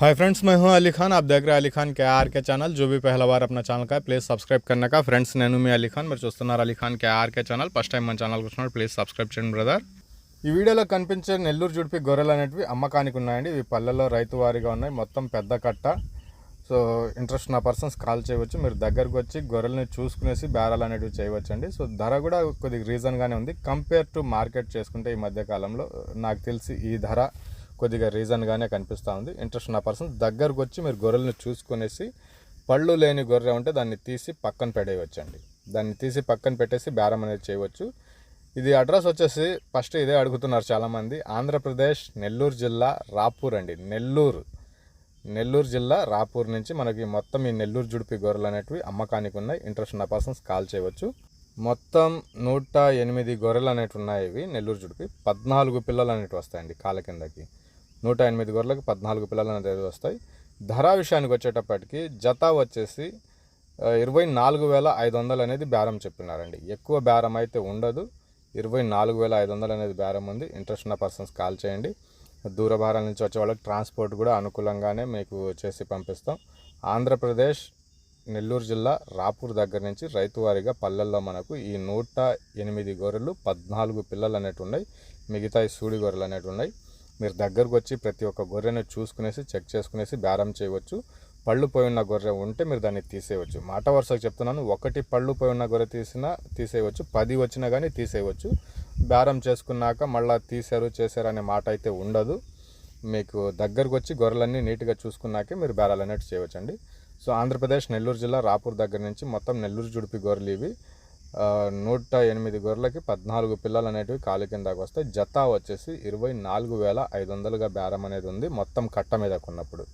Hi friends मैं हूं अली खान आप देख रहे हैं अली खान के आर के चैनल जो भी पहला बार अपना ఛానల్ का ప్లీజ్ సబ్స్క్రైబ్ करने का ఫ్రెండ్స్ నేను మీ అలీ ఖాన్ మీరు చూస్తున్నారు Ali Khan K RK channel first time మన ఛానల్ వచ్చినాడు ప్లీజ్ సబ్స్క్రైబ్ చేయండి బ్రదర్ ఈ వీడియోలో కనిపించే నెల్లూరు జుడిపి గొర్రెలు అనేటివి అమ్మకానికి ఉన్నాయండి ఇవి పల్లెల్లో రైతు వారిగా ఉన్నాయి మొత్తం పెద్ద కట్ట సో ఇంట్రెస్ట్ ఉన్న పర్సన్స్ కాల్ చేయవచ్చు మీరు దగ్గరకు వచ్చి గొర్రెల్ని చూసుకునేసి బేరాలు అనేటివి చేయవచ్చండి సో ధర కూడా కొద్దిగా రీజన్గానే ఉంది కంపేర్ టు మార్కెట్ చేసుకుంటే ఈ మధ్య కాలంలో నాకు తెలిసి ఈ ధర కొద్దిగా రీజన్గానే కనిపిస్తూ ఉంది. ఇంట్రెస్ట్ ఉన్న పర్సన్ దగ్గరకు వచ్చి మీరు గొర్రెలను చూసుకునేసి పళ్ళు లేని గొర్రె ఉంటే దాన్ని తీసి పక్కన పెట్టేయవచ్చండి. దాన్ని తీసి పక్కన పెట్టేసి బేరం అనేది చేయవచ్చు. ఇది అడ్రస్ వచ్చేసి ఫస్ట్ ఇదే అడుగుతున్నారు చాలామంది. ఆంధ్రప్రదేశ్ నెల్లూరు జిల్లా రాపూర్ అండి. నెల్లూరు. నెల్లూరు జిల్లా రాపూర్ నుంచి మనకి మొత్తం ఈ నెల్లూరు జుడిపి గొర్రెలు అనేటివి అమ్మకానికి ఉన్నాయి. ఇంట్రెస్ట్ ఉన్న పర్సన్స్ కాల్ చేయవచ్చు. మొత్తం నూట ఎనిమిది గొర్రెలు అనేటివి ఉన్నాయి ఇవి నెల్లూరు జుడిపి. పద్నాలుగు పిల్లలు అనేటివి వస్తాయండి కాళ్ళ కిందకి. నూట ఎనిమిది గొర్రెలకు పద్నాలుగు పిల్లలు అనేవి వస్తాయి. ధర విషయానికి వచ్చేటప్పటికి జత వచ్చేసి ఇరవై నాలుగు వేల ఐదు వందలు అనేది బేరం చెప్పినారండి. ఎక్కువ బేరం అయితే ఉండదు. ఇరవై నాలుగు వేల ఐదు వందలు అనేది బేరం ఉంది. ఇంట్రెస్ట్ ఉన్న పర్సన్స్ కాల్ చేయండి. దూర భారాల నుంచి వచ్చే వాళ్ళకి ట్రాన్స్పోర్ట్ కూడా అనుకూలంగానే మీకు చేసి పంపిస్తాం. ఆంధ్రప్రదేశ్ నెల్లూరు జిల్లా రాపూర్ దగ్గర నుంచి రైతువారీగా పల్లెల్లో మనకు ఈ నూట ఎనిమిది గొర్రెలు పద్నాలుగు పిల్లలు అనేవి ఉన్నాయి. మిగతా సూడి గొర్రెలు అనేవి ఉన్నాయి. మీరు దగ్గరకు వచ్చి ప్రతి ఒక్క గొర్రెను చూసుకునేసి చెక్ చేసుకునేసి బేరం చేయవచ్చు. పళ్ళు పోయి ఉన్న గొర్రె ఉంటే మీరు దాన్ని తీసేయవచ్చు. మాట వరుసకు చెప్తున్నాను. ఒకటి పళ్ళు పోయి ఉన్న గొర్రె తీసినా తీసేయవచ్చు. పది వచ్చినా కానీ తీసేయవచ్చు. బేరం చేసుకున్నాక మళ్ళీ తీసారు చేశారు అనే మాట అయితే ఉండదు. మీకు దగ్గరకు వచ్చి గొర్రెలన్నీ నీట్గా చూసుకున్నాకే మీరు బేరాలు అనేవి చేయవచ్చండి. సో ఆంధ్రప్రదేశ్ నెల్లూరు జిల్లా రాపూర్ దగ్గర నుంచి మొత్తం నెల్లూరు జుడిపి గొర్రెలు ఇవి. నూట ఎనిమిది గొర్రెలకి పద్నాలుగు పిల్లలు అనేటివి కాలు కిందకు వస్తాయి జత వచ్చేసి ఇరవై నాలుగు వేల ఐదు వందలుగా బేరం అనేది ఉంది మొత్తం కట్ట మీద కొన్నప్పుడు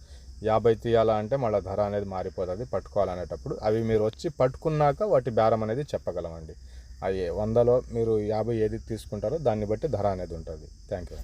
యాభై తీయాలా అంటే మళ్ళీ ధర అనేది మారిపోతుంది పట్టుకోవాలనేటప్పుడు. అవి మీరు వచ్చి పట్టుకున్నాక వాటి బేరం అనేది చెప్పగలమండి. అవి వందలో మీరు యాభై ఏది తీసుకుంటారో దాన్ని బట్టి ధర అనేది ఉంటుంది. Thank you